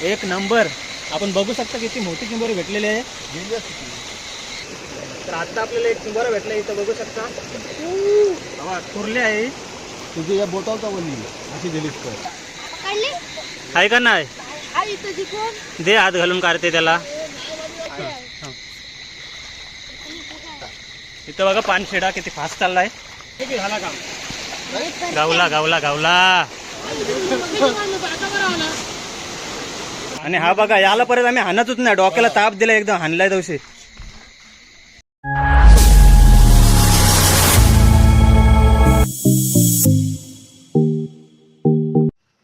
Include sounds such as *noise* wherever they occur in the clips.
एक नंबर. आपण बघू शकता किती मोठी चिंबोरी भेटलेली आहे. तर आता आपल्याला एक चिंबोरा भेटला इथं बघू शकता. हवा कुर्ली आहे. तुझी या बोटावता वल्ली अशी दिलीस तर. आहे का नाही? दे हात घालून काढते त्याला. इथं बघा पानशेडा किती फास्ट चाललाय. गावला गावला गावला. *laughs* *laughs* आणि हा बघा याला परत आम्ही हाणतच नाही. डोक्याला ताप दिला एकदम हाणलाय दिवशी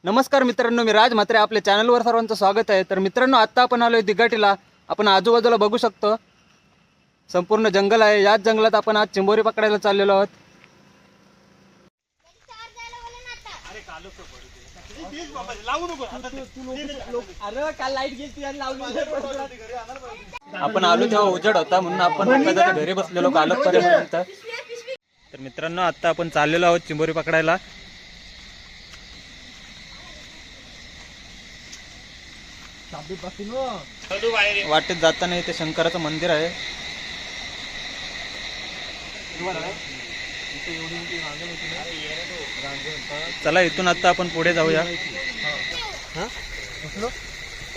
नमस्कार मित्रांनो मी राज म्हात्रे. आपल्या चॅनलवर सर्वांचं स्वागत आहे. तर मित्रांनो आत्ता आपण आलोय दिघाटीला. आपण आजूबाजूला बघू शकतो. संपूर्ण जंगल आहे. याच जंगलात आपण आज चिंबोरी पकडायला चाललेलो आहोत. आपण आलो तेव्हा उजेड होता म्हणून आपण घरी बसलेलो कालपर्यंत तर मित्रांनो आता आपण चाललेलो आहोत चिंबोरी पकडायला. वाटेत जाताना इथे शंकराचं मंदिर आहे. चला इथून आता आपण पुढे जाऊया.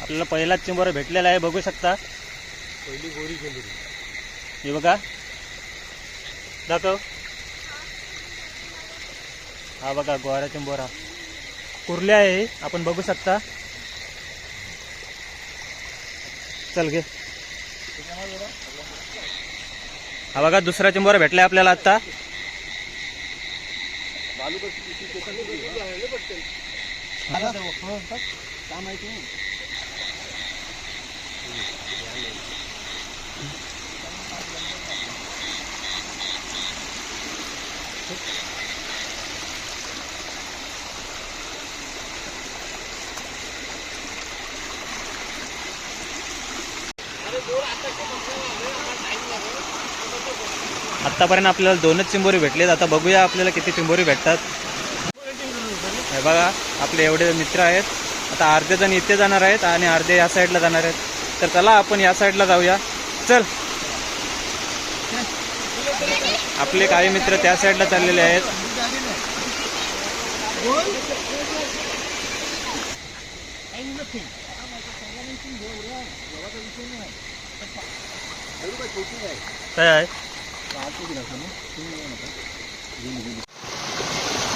आपल्याला पहिलाच चिंबोरा भेटलेला आहे बघू शकता. हे बघा. दाखव. हा बघा गोवारा चिंबोरा कुर्ल्या आहे आपण बघू शकता. चल घे. हा बघा दुसरा चिंबोरा भेटलाय आपल्याला आता. काय माहिती नाही अरे जोर आता आत्तापर्यंत आपल्याला दोनच चिंबोरी भेटलेत. आता बघूया आपल्याला किती चिंबोरी भेटतात. हे बघा आपले एवढे मित्र आहेत. आता अर्धे जण इथे जाणार आहेत आणि अर्धे या साईडला जाणार आहेत. तर चला आपण या साईडला जाऊया. चल. आपले काही मित्र त्या साईडला चाललेले आहेत. काय आहे?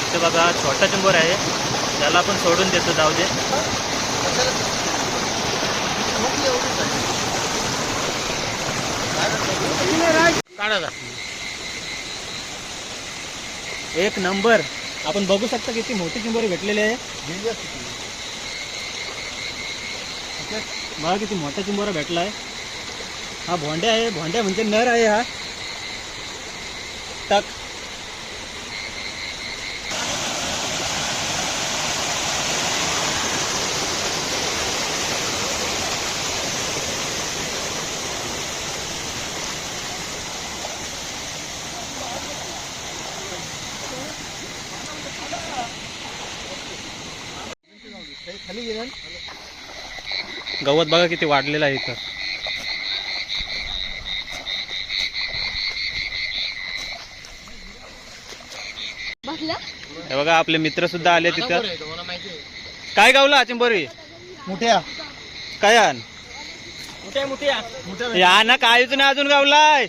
इथे बघा, छोटा चिंबोर आहे. त्याला आपण सोडून देतो, जाऊ दे. एक नंबर. आपण बघू शकता किती मोठी चिंबोरी भेटलेली आहे. बघा किती मोठा चिंबोरा भेटलाय. हा भोंड्या आहे. भोंड्या म्हणजे नर आहे हा. टक खाली गवत बघा किती वाढलेलं आहे इथं बसलं हे बघा आपले मित्र सुद्धा आले तिथं. काय गावला चिंबोरी मोठ्या. काय आण? या ना काहीच नाही अजून गावलाय.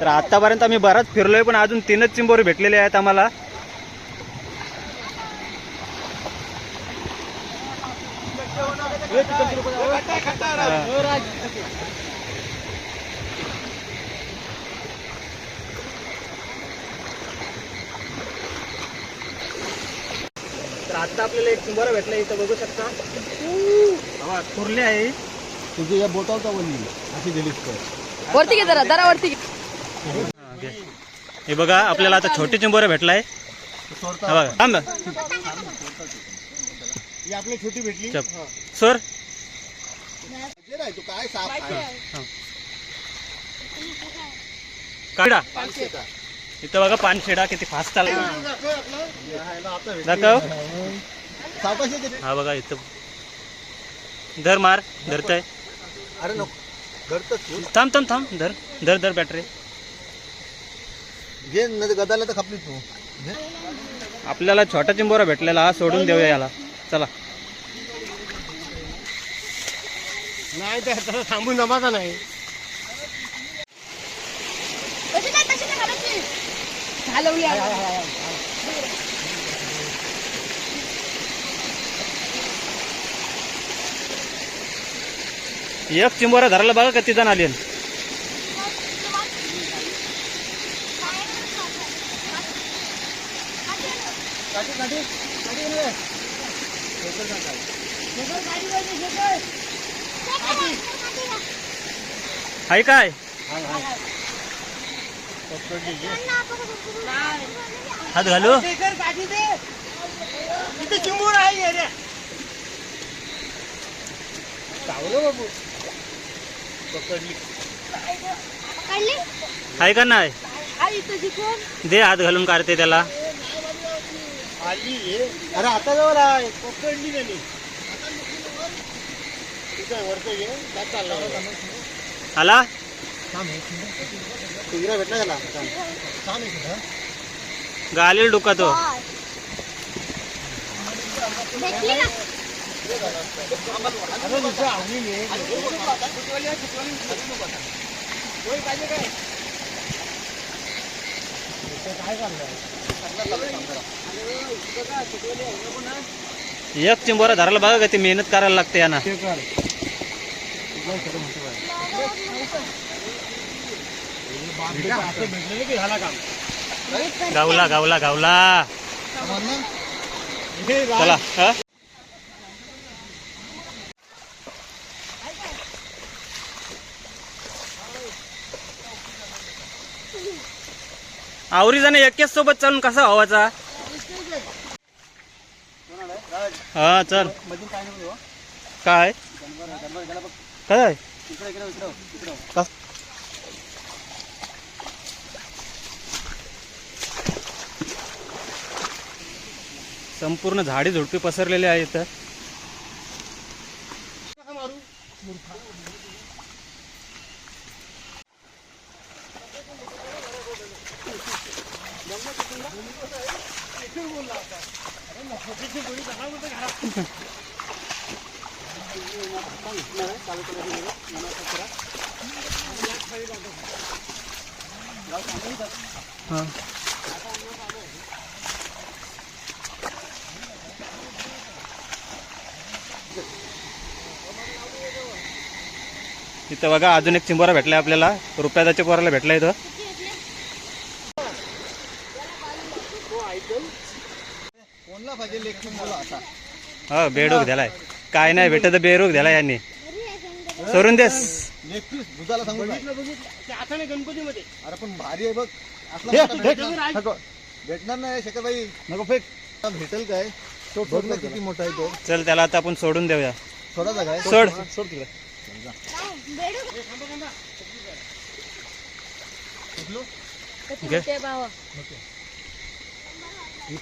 तर आतापर्यंत आम्ही बराच फिरलोय पण अजून तीनच चिंबोरी भेटलेले आहेत आम्हाला तर आता आपल्याला एक चिंबोरा भेटला इथं बघू शकता. हवा कुर्ली आहे. तुझी या बोटावता वल्ली अशी दिलीस तर. वरती घे जरा जरा वरती घे. हा, बघा आपल्याला आता छोटी चिंबोरा भेटलाय. हा बघा. थांब ही आपली छोटी भेटली. सर? जे नाही तू काय साफ आहे. काढा. इथं बघा पानशेडा किती फास्ट चालला दाखव. हा बघा इथं. धर मार धरतय. अरे थांब थांब थांब. धर धर धर बॅटरी घे गदाला तर खपली तू आपल्याला छोटा चिंबोरा भेटलेला हा सोडून देऊया याला. चला. नाही थांबून जमाचा नाही तशी नाही तशी नाही घालायची घालवली आता. एक चिंबोरा धरायला बघा किती जण आले. हाय काय हात घालू? इथे चिंबूर आहे रे. चावलं बाबू. पकडली. हाय का नाही? दे हात घालून काढते त्याला. आली अरे आता जवळ आहे. पकडली चालला आला? तिघरा भेटला त्याला छान आहे तिथं. गालेल डोका तो. एक चिंबोरा धरायला बघा किती मेहनत करायला लागते यांना भेटलेलं की झाला काम गावला गावला गावला. हे चला हा? आवरी जाणे एकेच सोबत चालून कसा व्हावाचा हा चल. काय नको काय? कस- संपूर्ण झाडे झुडपे पसरलेले आहेत हां. इथं बघा अजून एक चिंबोरा भेटलाय आपल्याला. रुपयाच्या पोराला भेटला इथं. आता? हा बेडूक दिलाय काय नाही भेटत तर बेरूक दिलाय यांनी. सोडून देस. अरे पण भारी आहे बघ. भेटणार. नाही शेखर भाई नको फेक. भेटेल काय? ना किती मोठा आहे तो. चल त्याला आता आपण सोडून देऊया. काय? सोड. सोड तिकडे.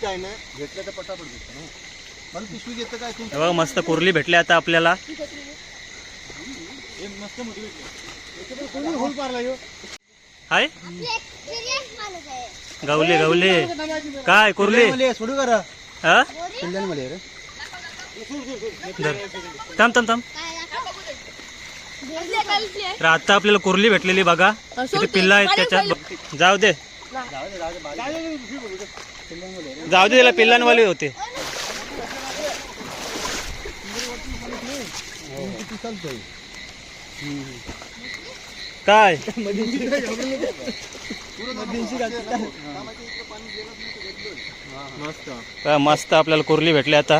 आहे ना तर पटापट ना. पिशवी काय हे बघा मस्त कुर्ली भेटली आता आपल्याला. हे मस्त मोठी भेटली. कोणी होल पारला ह्यो. गावले गावले. काय कुर्ली? सोडू करा हा? रे. थांब थांब थांब. तर आता आपल्याला कुर्ली भेटलेली बघा. किती पिल्ला आहेत त्याच्यात. जाऊ दे. जाऊ दे त्याला पिल्लांवाले होते. काय? मस्त हा, मस्त आपल्याला कुर्ली भेटली आता.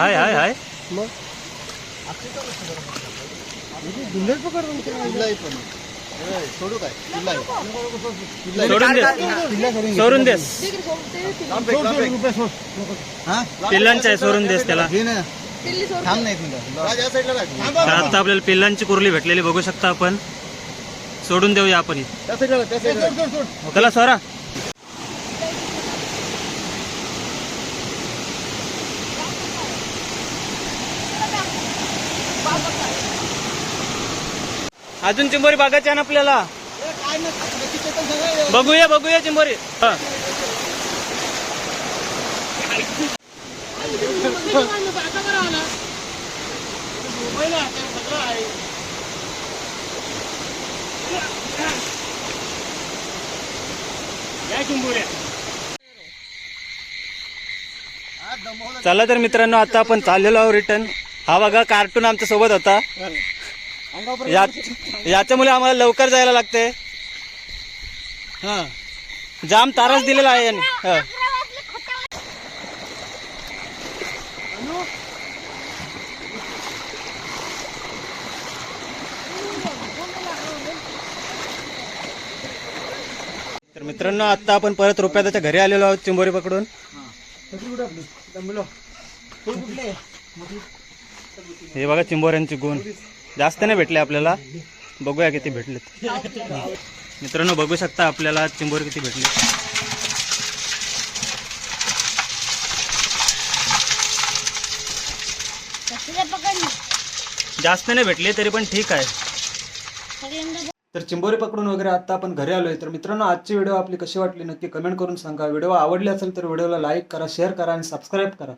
हाय हाय हाय मग अक्षरशः म्हणजे बिंदच पकडतो सोडू काय किल्ला आहे. सोडून दे देस तिकडे सोड, हा? आहे सोडून देस त्याला घे ना थांब नाही राज या साईडला तर आता आपल्याला पिल्लांची कुर्ली भेटलेली बघू शकता आपण सोडून देऊया आपण इथे. त्या साईडला त्या साईडला स्वरा अजून चिंबोरी बघायची आहे ना आपल्याला? बघूया बघूया चिंबोरी. हा. चला तर मित्रांनो आता आपण चाललेलो आहोत रिटर्न हा बघा कार्टून आमच्यासोबत होता. याच्यामुळे आम्हाला लवकर जायला लागते. हा. जाम तारास दिलेला आहे. याने हा. तर मित्रांनो आता आपण परत रुपयाच्या घरी आलेलो आहोत चिंबोरी पकडून. हे. बघा चिंबोऱ्यांचे गुण. जास्त नाही भेटले आपल्याला. बघूया किती भेटलेत. मित्रांनो बघू शकता आपल्याला चिंबोरी किती भेटली? जास्त नाही भेटले तरी पण ठीक आहे. तर चिंबोरी पकडून वगैरे आता आपण घरी आलोय. तर मित्रांनो आजची व्हिडिओ आपली कशी वाटली नक्की कमेंट करून सांगा. व्हिडिओ आवडली असेल तर व्हिडिओला लाईक करा शेअर करा आणि सबस्क्राईब करा.